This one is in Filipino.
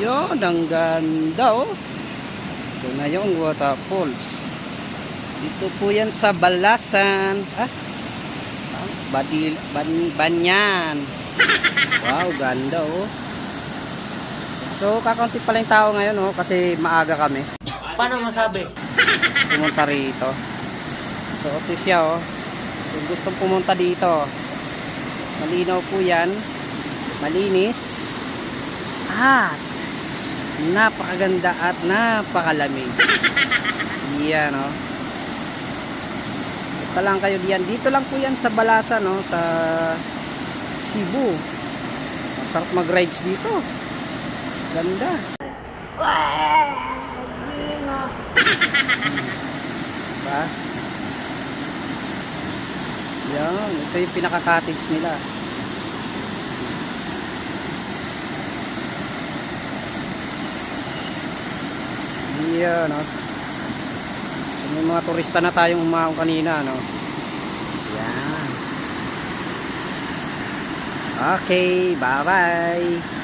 Yun, ang ganda oh. Ito na yung waterfalls. Dito po yan sa Balasan. Ah, ah Badil, ban, Banyan. Wow, ganda oh. So, kakaunti pala yung tao ngayon oh, kasi maaga kami. Paano masabi? Pumunta rito. So, siya oh. Kung gustong pumunta dito, malinaw po yan. Malinis. At napakaganda at napakalamig. Yan oh. Ito lang kayo diyan. Dito lang po yan sa Balasan no, sa Cebu. Masarap mag-rides dito. Ganda. Diba? Yan, ito yung pinaka-cottage nila. Yan, no? May mga turista na tayong umaong kanina, no? Yan. Okay, bye-bye.